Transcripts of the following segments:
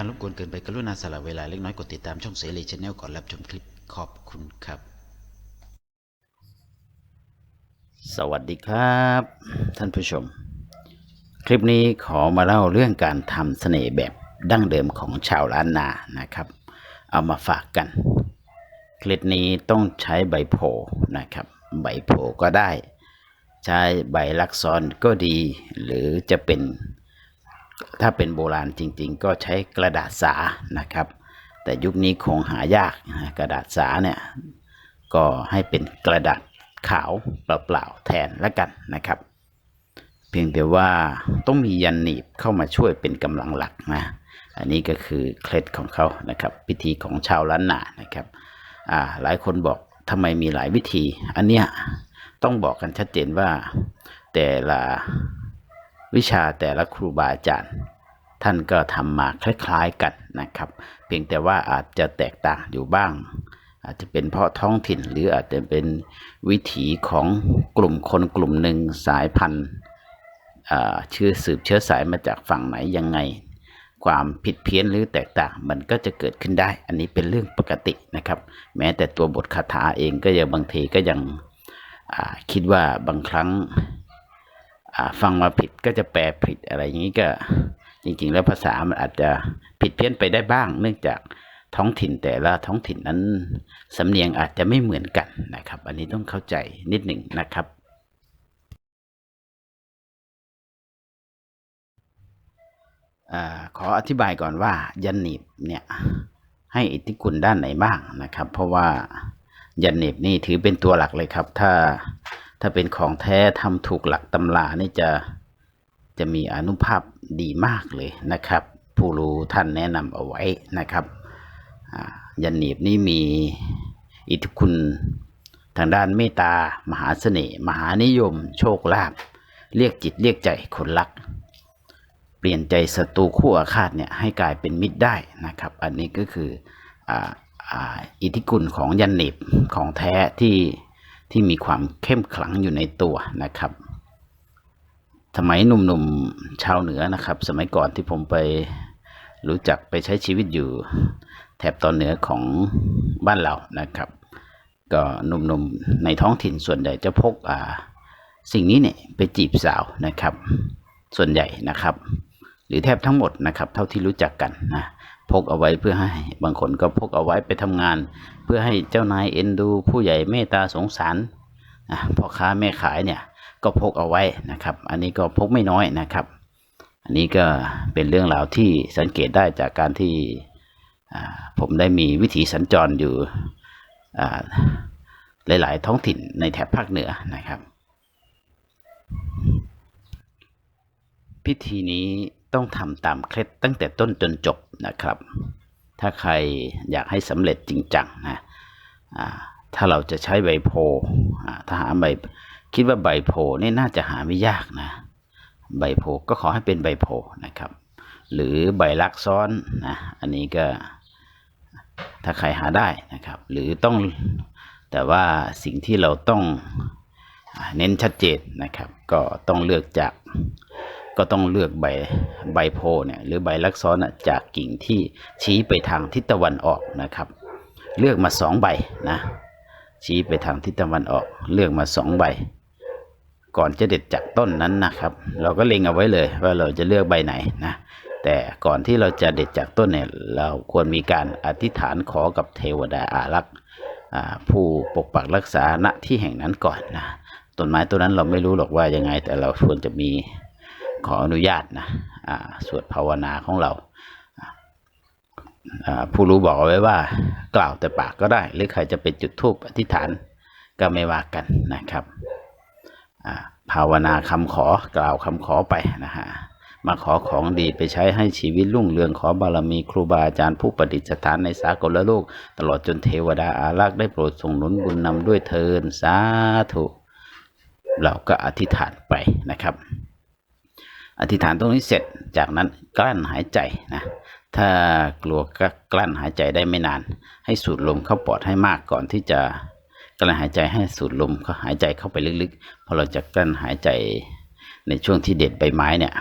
การรบกวนเกินไปกรุณาสละเวลาเล็กน้อยกดติดตามช่องเสรีชแนลก่อนรับชมคลิปขอบคุณครับ สวัสดีครับ ท่านผู้ชม คลิปนี้ขอมาเล่าเรื่องการทำเสน่ห์แบบดั้งเดิมของชาวล้านนานะครับ เอามาฝากกัน คลิปนี้ต้องใช้ใบโพนะครับ ใบโพก็ได้ ใช้ใบลักซอนก็ดี หรือจะเป็น ถ้าเป็นโบราณจริง ๆ ก็ใช้กระดาษสานะครับ แต่ยุคนี้คงหายากนะกระดาษสาเนี่ยก็ให้เป็นกระดาษขาวเปล่าๆแทนละกันนะครับ เพียงแต่ว่าต้องมียันหนีบเข้ามาช่วยเป็นกำลังหลักนะอันนี้ก็คือเคล็ดของเขานะครับ พิธีของชาวล้านนานะครับหลายคนบอกทำไมมีหลายวิธี อันเนี้ยต้องบอกกันชัดเจนว่าแต่ละ วิชาแต่ละครูบาอาจารย์ ท่านก็ทำมาคล้ายๆกันนะครับ เพียงแต่ว่าอาจจะแตกต่างอยู่บ้าง อาจจะเป็นเพราะท้องถิ่น หรืออาจจะเป็นวิถีของกลุ่มคนกลุ่มหนึ่งสายพันธุ์ชื้อสืบเชื้อสายมาจากฝั่งไหนยังไง ความผิดเพี้ยนหรือแตกต่างมันก็จะเกิดขึ้นได้ อันนี้เป็นเรื่องปกตินะครับ แม้แต่ตัวบทคาถาเองก็ยังบางทีก็ยังคิดว่าบางครั้ง ฟังมาผิดก็จะแปลผิดอะไรอย่างนี้ก็จริง ๆ แล้วภาษามันอาจจะผิดเพี้ยนไปได้บ้าง เนื่องจากท้องถิ่นแต่ละท้องถิ่นนั้นสำเนียงอาจจะไม่เหมือนกันนะครับ อันนี้ต้องเข้าใจนิดหนึ่งนะครับอขออธิบายก่อนว่ายันหนีบเนี่ยให้อิทธิคุณด้านไหนบ้างนะครับ เพราะว่ายันหนีบนี่ถือเป็นตัวหลักเลยครับ ถ้า ถ้าเป็นของแท้ทำถูกหลักตำรานี่จะจะมีอนุภาพดีมากเลยนะครับ ผู้รู้ท่านแนะนำเอาไว้นะครับยันหนีบนี่มีอิทธิคุณทางด้านเมตตามหาเสน่ห์มหานิยม โชคลาภเรียกจิตเรียกใจคนรัก เปลี่ยนใจศัตรูคู่อาฆาตเนี่ยให้กลายเป็นมิตรได้นะครับ อันนี้ก็คืออออิทธิคุณของยันเนบของแท้ที่ ที่มีความเข้มขลังอยู่ในตัวนะครับ สมัยหนุ่มๆชาวเหนือนะครับ สมัยก่อนที่ผมไปรู้จักไปใช้ชีวิตอยู่แถบตอนเหนือของบ้านเรานะครับ ก็หนุ่มๆในท้องถิ่นส่วนใหญ่จะพกอ่าสิ่งนี้เนี่ยไปจีบสาวนะครับ ส่วนใหญ่นะครับ หรือแทบทั้งหมดนะครับ เท่าที่รู้จักกันนะ พกเอาไว้เพื่อให้ บางคนก็พกเอาไว้ไปทำงาน เพื่อให้เจ้านายเอ็นดู ผู้ใหญ่เมตตาสงสารพ่อค้าแม่ขายเนี่ยก็พกเอาไว้นะครับ อันนี้ก็พกไม่น้อยนะครับ อันนี้ก็เป็นเรื่องราวที่สังเกตได้จากการที่ผมได้มีวิถีสัญจรอยู่หลาย ๆ ท้องถิ่นในแถบภาคเหนือนะครับ พิธีนี้ ต้องทำตามเคล็ดตั้งแต่ต้นจนจบนะครับ ถ้าใครอยากให้สำเร็จจริงจังนะถ้าเราจะใช้ใบโพถ้าหาใบคิดว่าใบโพนี่น่าจะหาไม่ยากนะ ใบโพก็ขอให้เป็นใบโพนะครับ หรือใบลักซ้อนนะอันนี้ก็ถ้าใครหาได้นะครับ หรือต้องแต่ว่าสิ่งที่เราต้องเน้นชัดเจนนะครับ ก็ต้องเลือกจาก ก็ต้องเลือกใบใบโพเนี่ยหรือใบลักซ้อนจากกิ่งที่ชี้ไปทางทิศตะวันออกนะครับ เลือกมาสองใบนะชี้ไปทางทิศตะวันออก เลือกมาสองใบ ก่อนจะเด็ดจากต้นนั้นนะครับ เราก็เล็งเอาไว้เลยว่าเราจะเลือกใบไหนนะแต่ก่อนที่เราจะเด็ดจากต้นเนี่ยเราควรมีการอธิษฐานขอกับเทวดาอารักษ์ผู้ปกปักรักษาณที่แห่งนั้นก่อนนะต้นไม้ต้นนั้นเราไม่รู้หรอกว่ายังไง แต่เราควรจะมี ขออนุญาตนะสวดภาวนาของเรา ผู้รู้บอกไว้ว่า กล่าวแต่ปากก็ได้ หรือใครจะไปจุดธูปอธิษฐานก็ไม่ว่ากันนะครับภาวนาคำขอกล่าวคำขอไปนะฮะมาขอของดีไปใช้ให้ชีวิตรุ่งเรืองขอบารมีครูบาอาจารย์ผู้ประดิษฐานในสากลโลก ตลอดจนเทวดาอารักษ์ได้โปรดส่งหนุนบุญนำด้วยเทินสาธุ เราก็อธิษฐานไปนะครับ อธิษฐานตรงนี้เสร็จจากนั้นกลั้นหายใจนะถ้ากลัวก็กลั้นหายใจได้ไม่นาน ให้สูดลมเข้าปอดให้มากก่อนที่จะกลั้นหายใจให้สูดลมเขาหายใจเข้าไปลึกๆพอเราจะกลั้นหายใจในช่วงที่เด็ดใบไม้เนี่ย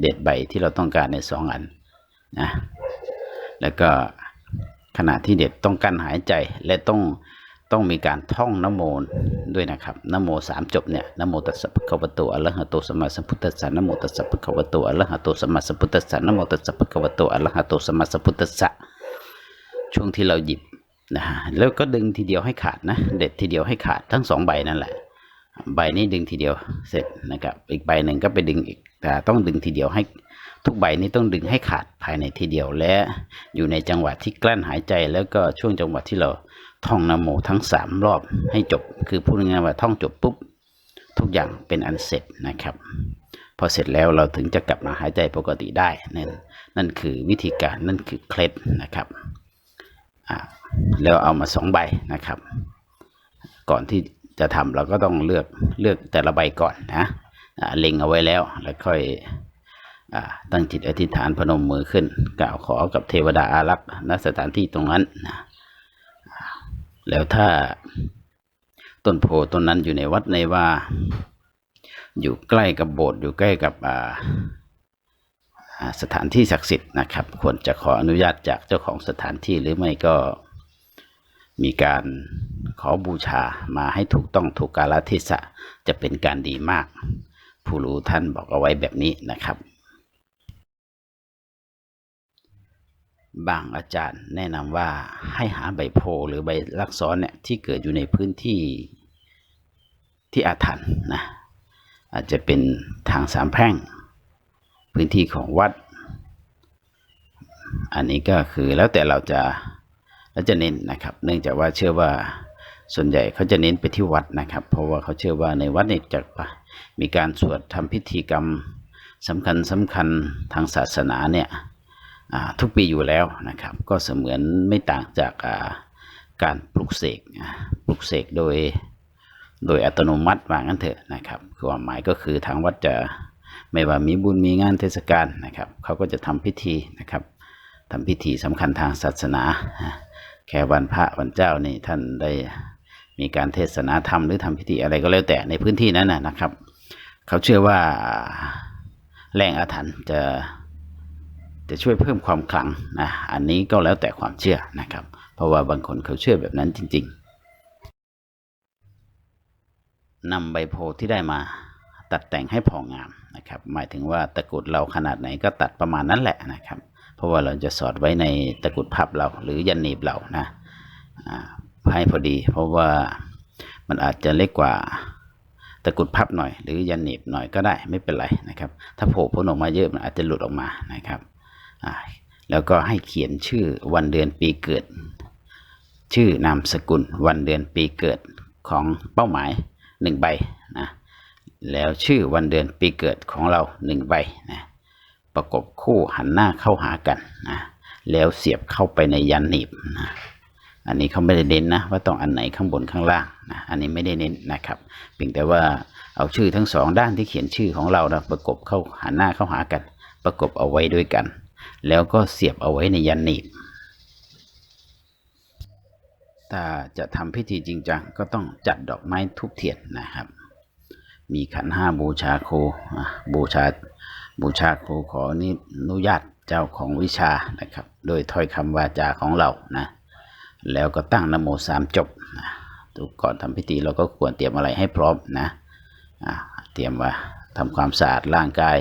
เด็ดใบที่เราต้องการในสองอันนะแล้วก็ขณะที่เด็กต้องกั้นหายใจและต้อง ต้องมีการท่องนโมด้วยนะครับนโมสามจบเนี่ยนโมตัสสะภะคะวะโตอะระหะโตสัมมาสัมพุทธัสสะนโมตัสสะภะคะวะโตอะระหะโตสัมมาสัมพุทธัสสะนโมตัสสะภะคะวะโตอะระหะโตสัมมาสัมพุทธัสสะช่วงที่เราหยิบนะฮะแล้วก็ดึงทีเดียวให้ขาดนะ เด็ดทีเดียวให้ขาดทั้งสองใบนั่นแหละ ใบนี้ดึงทีเดียวเสร็จนะครับ อีกใบหนึ่งก็ไปดึงอีก แต่ต้องดึงทีเดียวให้ทุกใบนี้ต้องดึงให้ขาดภายในทีเดียวและอยู่ในจังหวะที่กลั้นหายใจแล้วก็ช่วงจังหวะที่เราท่องนโมทั้งสามรอบให้จบ คือพูดง่ายๆว่าท่องจบปุ๊บ ทุกอย่างเป็นอันเสร็จนะครับ พอเสร็จแล้วเราถึงจะกลับมาหายใจปกติได้ นั่นนั่นคือวิธีการนั่นคือเคล็ดนะครับอ่าแล้วเอามาสองใบนะครับ ก่อนที่จะทำเราก็ต้องเลือกเลือกแต่ละใบก่อนนะ เล็งเอาไว้แล้ว แล้วค่อยอตั้งจิตอธิษฐานพนมมือขึ้น กล่าวขอกับเทวดาอารักษ์ณสถานที่ตรงนั้นนะแล้วถ้าต้นโพต้นนั้นอยู่ในวัดในว่า อยู่ใกล้กับโบสถ์อยู่ใกล้กับสถานที่ศักดิ์สิทธิ์นะครับ ควรจะขออนุญาตจากเจ้าของสถานที่หรือไม่ก็มีการขอบูชามาให้ถูกต้องถูกกาลเทศะจะเป็นการดีมาก ผู้รู้ท่านบอกเอาไว้แบบนี้นะครับ บางอาจารย์แนะนำว่าให้หาใบโพหรือใบลักษรเนี่ยที่เกิดอยู่ในพื้นที่ที่อาถรรพ์นะ อาจจะเป็นทางสามแพร่ง พื้นที่ของวัด อันนี้ก็คือแล้วแต่เราจะแล้วจะเน้นนะครับ เนื่องจากว่าเชื่อว่าส่วนใหญ่เขาจะเน้นไปที่วัดนะครับ เพราะว่าเขาเชื่อว่าในวัดเนี่ยจะ มีการสวดทำพิธีกรรมสำคัญสำคัญทางศาสนาเนี่ยทุกปีอยู่แล้วนะครับ ก็เสมือนไม่ต่างจากการปลุกเสกปลุกเสกโดยโดยอัตโนมัติว่างั้นเถอะนะครับความหมายก็คือทางวัดจะไม่ว่ามีบุญมีงานเทศกาลนะครับเขาก็จะทำพิธีนะครับทำพิธีสำคัญทางศาสนา แค่วันพระวันเจ้านี่ท่านได้ มีการเทศนาธรรมหรือทำพิธีอะไรก็แล้วแต่ในพื้นที่นั้นนะครับ เขาเชื่อว่าแรงอาถรรพ์จะจะช่วยเพิ่มความขลังนะอันนี้ก็แล้วแต่ความเชื่อนะครับ เพราะว่าบางคนเขาเชื่อแบบนั้นจริง ๆนำใบโพธิ์ที่ได้มาตัดแต่งให้พองามนะครับ หมายถึงว่าตะกุดเราขนาดไหนก็ตัดประมาณนั้นแหละนะครับ เพราะว่าเราจะสอดไว้ในตะกุดพับเราหรือยันหนีบเรานะอ่า ให้พอดี เพราะว่ามันอาจจะเล็กกว่าตะกุดพับหน่อย หรือยันหนีบหน่อยก็ได้ไม่เป็นไรนะครับ ถ้าโผล่พ้นออกมาเยอะมันอาจจะหลุดออกมานะครับแล้วก็ให้เขียนชื่อวันเดือนปีเกิด ชื่อนามสกุลวันเดือนปีเกิดของเป้าหมายหนึ่งใบนะแล้วชื่อวันเดือนปีเกิดของเราหนึ่งใบนะประกบคู่หันหน้าเข้าหากันนะแล้วเสียบเข้าไปในยันหนีบนะ อันนี้เขาไม่ได้เน้นนะว่าต้องอันไหนข้างบนข้างล่างนะอันนี้ไม่ได้เน้นนะครับเพียงแต่ว่าเอาชื่อทั้งสองด้านที่เขียนชื่อของเรานะประกบเข้าหันหน้าเข้าหากัน ประกบเอาไว้ด้วยกัน แล้วก็เสียบเอาไว้ในยันหนีบถ้าจะทำพิธีจริงจังก็ต้องจัดดอกไม้ทุบเทียนนะครับ มีขันห้าบูชาครูบูชาบูชาครูขออนุญาตเจ้าของวิชานะครับ โดยถ้อยคำวาจาของเรานะ แล้วก็ตั้งนโมสามจบนะทุกก่อนทำพิธีเราก็ควรเตรียมอะไรให้พร้อมนะเตรียมว่าทำความสะอาดร่างกาย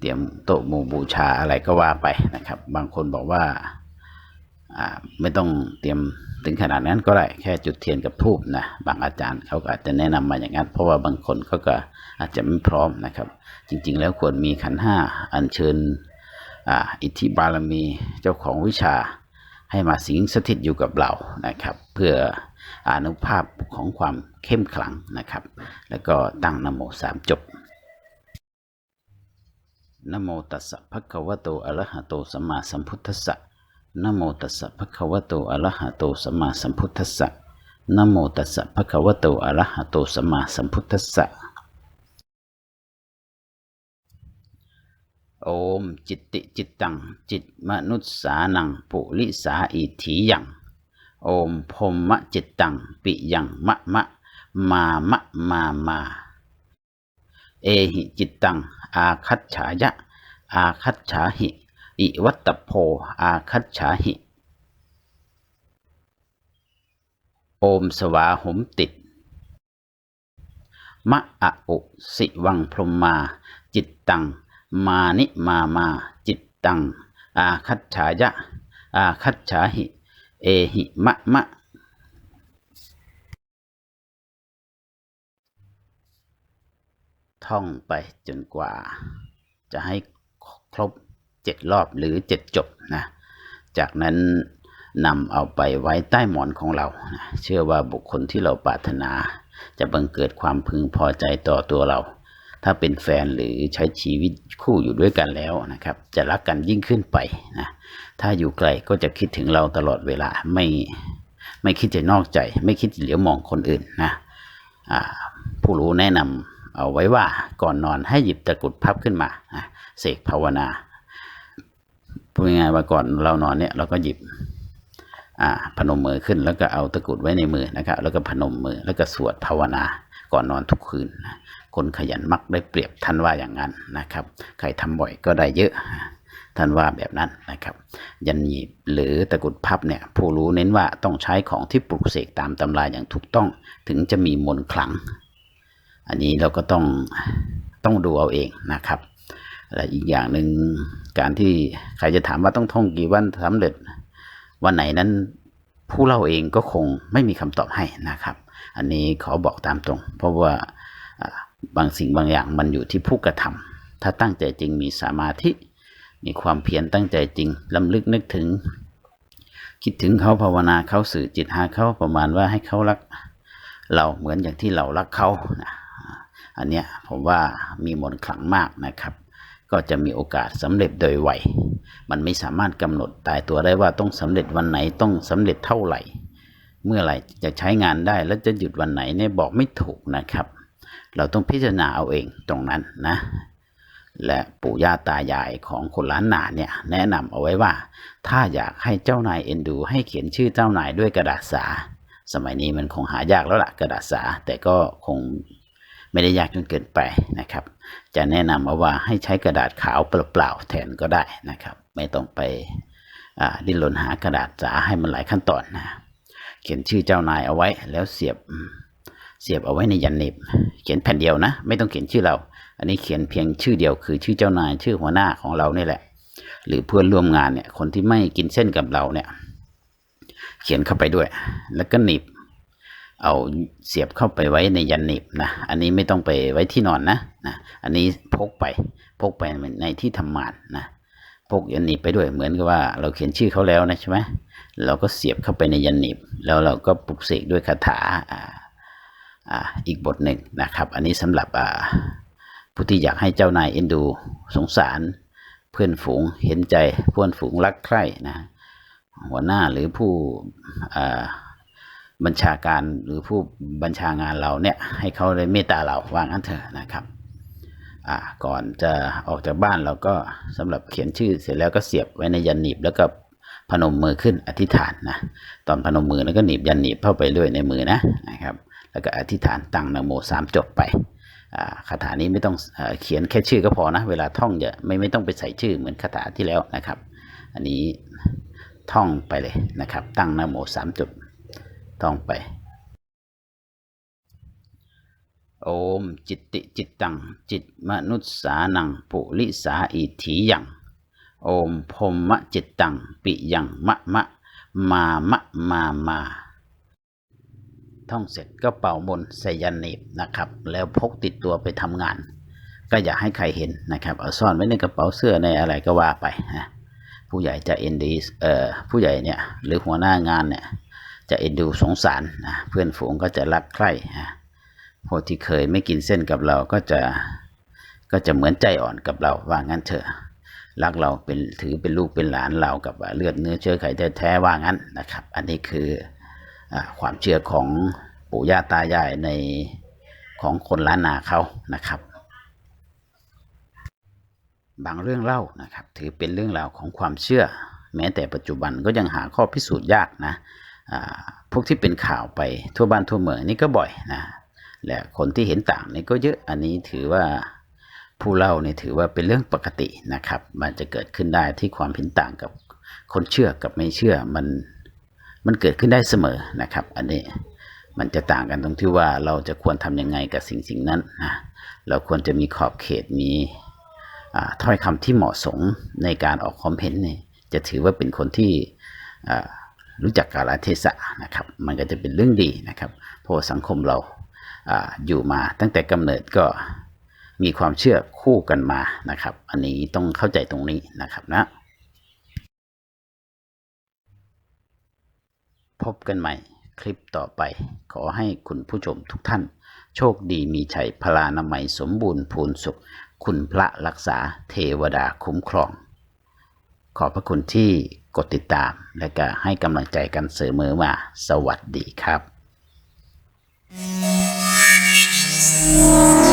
เตรียมโต๊ะหมู่บูชาอะไรก็ว่าไปนะครับ บางคนบอกว่าไม่ต้องเตรียมถึงขนาดนั้นก็ได้แค่จุดเทียนกับธูปนะบางอาจารย์เขาก็อาจจะแนะนำมาอย่างนั้น เพราะว่าบางคนเขาก็อาจจะไม่พร้อมนะครับ จริง ๆ แล้วควรมีขันห้าอัญเชิญออิทธิบารมีเจ้าของวิชา ให้มาสิงสถิตอยู่กับเรานะครับ เพื่ออนุภาพของความเข้มขลังนะครับ แล้วก็ตั้งนโมสามจบนโมตัสสะภะคะวะโตอะระหะโตสัมมาสัมพุทธัสสะนโมตัสสะภะคะวะโตอะระหะโตสัมมาสัมพุทธัสสะนโมตัสสะภะคะวะโตอะระหะโตสัมมาสัมพุทธัสสะ โอมจิตติจิตตัง จิตมนุษสานัง ปุริสาอิถียังโอมพรหมจิตตัง ปิยังมะมะ มามะมามา เอหิจิตตัง อาคัจฉายะ อาคัจฉาหิ อิวัตโพ อาคัจฉาหิ โอมสวาหมติด มะอะอุสิวังพรมมา จิตตัง มานิมามาจิตตัง อาคัจฉายะ อาคัจฉาหิ เอหิมะมะ ท่องไปจนกว่า จะให้ครบเจ็ดรอบหรือเจ็ดจบนะ จากนั้นนำเอาไปไว้ใต้หมอนของเรานะเชื่อว่าบุคคลที่เราปรารถนา จะบังเกิดความพึงพอใจต่อตัวเรา ถ้าเป็นแฟนหรือใช้ชีวิตคู่อยู่ด้วยกันแล้วนะครับ จะรักกันยิ่งขึ้นไปนะถ้าอยู่ไกลก็จะคิดถึงเราตลอดเวลาไม่ไม่คิดจะนอกใจ ไม่คิดจะเหลียวมองคนอื่นนะผู้รู้แนะนำเอาไว้ว่าก่อนนอนให้หยิบตะกุดพับขึ้นมาเสกภาวนาพูดง่ายว่าก่อนเรานอนเนี่ยเราก็หยิบพนมมือขึ้น แล้วก็เอาตะกุดไว้ในมือนะครับ แล้วก็พนมมือแล้วก็สวดภาวนาก่อนนอนทุกคืน คนขยันมักได้เปรียบท่านว่าอย่างนั้นนะครับ ใครทำบ่อยก็ได้เยอะท่านว่าแบบนั้นนะครับ ยันหยีบหรือตะกุดพับเนี่ยผู้รู้เน้นว่าต้องใช้ของที่ปลุกเสกตามตำราอย่างถูกต้องถึงจะมีมนต์ขลัง อันนี้เราก็ต้องต้องดูเอาเองนะครับ และอีกอย่างหนึ่งการที่ใครจะถามว่าต้องท่องกี่วันสำเร็จ วันไหนนั้นผู้เล่าเองก็คงไม่มีคำตอบให้นะครับ อันนี้ขอบอกตามตรง เพราะว่า บางสิ่งบางอย่างมันอยู่ที่ผู้กระทำถ้าตั้งใจจริงมีสมาธิ มีความเพียรตั้งใจจริงลำลึกนึกถึง คิดถึงเขาภาวนาเขาสื่อจิตหาเขาประมาณว่าให้เขารัก เราเหมือนอย่างที่เรารักเขานะอันเนี้ยผมว่ามีมนต์ขลังมากนะครับ ก็จะมีโอกาสสำเร็จโดยไวมันไม่สามารถกำหนดตายตัวได้ว่าต้องสำเร็จวันไหนต้องสำเร็จเท่าไหร่ เมื่อไหร่จะใช้งานได้แล้วจะหยุดวันไหนเนี่ยบอกไม่ถูกนะครับ เราต้องพิจารณาเอาเองตรงนั้นนะ และปู่ย่าตายายของคนล้านนาเนี่ยแนะนำเอาไว้ว่า ถ้าอยากให้เจ้านายเอ็นดู ให้เขียนชื่อเจ้านายด้วยกระดาษสา สมัยนี้มันคงหายากแล้วล่ะกระดาษสา แต่ก็คงไม่ได้ยากจนเกินไปนะครับ จะแนะนำเอาว่าให้ใช้กระดาษขาวเปล่าๆแทนก็ได้นะครับ ไม่ต้องไปดิ้นรนหากระดาษสาให้มันหลายขั้นตอนนะเขียนชื่อเจ้านายเอาไว้แล้วเสียบ เสียบเอาไว้ในยันเน็บเขียนแผ่นเดียวนะ ไม่ต้องเขียนชื่อเรา อันนี้เขียนเพียงชื่อเดียวคือชื่อเจ้านายชื่อหัวหน้าของเราเนี่แหละ หรือเพื่อนร่วมงานเนี่ย คนที่ไม่กินเส้นกับเราเนี่ย เขียนเข้าไปด้วย แล้วก็หนีบเอาเสียบเข้าไปไว้ในยันหนีบนะ อันนี้ไม่ต้องไปไว้ที่นอนนะนะ อันนี้พกไปพกไปในที่ทำงานนะพกยันหนีบไปด้วยเหมือนกับว่า เราเขียนชื่อเขาแล้วนะใช่ไหมเราก็เสียบเข้าไปในยันหนีบแล้วเราก็ปลุกเสกด้วยคาถาอ่า อีกบทหนึ่งนะครับ อันนี้สำหรับผู้ที่อยากให้เจ้านายเอ็นดูสงสาร เพื่อนฝูงเห็นใจเพื่อนฝูงรักใคร่นะหัวหน้าหรือผู้บัญชาการหรือผู้บัญชางานเราเนี่ยให้เขาได้เมตตาเราว่างั้นเถอะนะครับก่อนจะออกจากบ้านเราก็สำหรับเขียนชื่อเสร็จแล้วก็เสียบไว้ในยันหนีบแล้วก็พนมมือขึ้นอธิษฐานนะตอนพนมมือแล้วก็หนีบยันหนีบเข้าไปด้วยในมือนะนะครับ แล้วก็อธิษฐานตั้งนโมสามจบไปคาถานี้ไม่ต้องเอเขียนแค่ชื่อก็พอนะ เวลาท่องจะไม่ไม่ต้องไปใส่ชื่อเหมือนคาถาที่แล้วนะครับ อันนี้ท่องไปเลยนะครับ ตั้งนโมสามจุดท่องไป โอมจิตติจิตตัง จิตมนุษสานัง ปุริสาอิถียังโอมพรหมจิตตัง ปิยังมะมะมามะมามา ท่องเสร็จก็เป่ามนต์ใส่ยันหนีบนะครับ แล้วพกติดตัวไปทำงาน ก็อย่าให้ใครเห็นนะครับเอาซ่อนไว้ในกระเป๋าเสื้อในอะไรก็ว่าไปนะผู้ใหญ่จะเอ็นดีเอ่อผู้ใหญ่เนี่ยหรือหัวหน้างานเนี่ยจะเอ็นดูสงสารนะเพื่อนฝูงก็จะรักใคร่นะพวกที่เคยไม่กินเส้นกับเราก็จะก็จะเหมือนใจอ่อนกับเราว่างั้นเถอะรักเราเป็นถือเป็นลูกเป็นหลานเรากับเลือดเนื้อเชื้อไขแท้ๆว่างั้นนะครับ อันนี้คือ ความเชื่อของปู่ย่าตายายในของคนล้านนาเขานะครับ บางเรื่องเล่านะครับ ถือเป็นเรื่องราวของความเชื่อ แม้แต่ปัจจุบันก็ยังหาข้อพิสูจน์ยากนะพวกที่เป็นข่าวไปทั่วบ้านทั่วเมืองนี่ก็บ่อยนะและคนที่เห็นต่างนี่ก็เยอะอันนี้ถือว่าผู้เล่าเนี่ยถือว่าเป็นเรื่องปกตินะครับ มันจะเกิดขึ้นได้ที่ความเห็นต่างกับคนเชื่อกับไม่เชื่อมัน มันเกิดขึ้นได้เสมอนะครับ อันนี้มันจะต่างกันตรงที่ว่าเราจะควรทำยังไงกับสิ่งสิ่งนั้นนะเราควรจะมีขอบเขตมีถ้อยคำที่เหมาะสมในการออกความเห็นเนี่ยจะถือว่าเป็นคนที่รู้จักกาลเทศะนะครับ มันก็จะเป็นเรื่องดีนะครับ เพราะสังคมเราอาอยู่มาตั้งแต่กำเนิดก็มีความเชื่อคู่กันมานะครับ อันนี้ต้องเข้าใจตรงนี้นะครับนะ พบกันใหม่คลิปต่อไป ขอให้คุณผู้ชมทุกท่าน โชคดีมีชัยพลานามัยสมบูรณ์ภูนสุข คุณพระรักษาเทวดาคุ้มครอง ขอพระคุณที่กดติดตามและก็ให้กำลังใจกันเสมอมา สวัสดีครับ Yeah.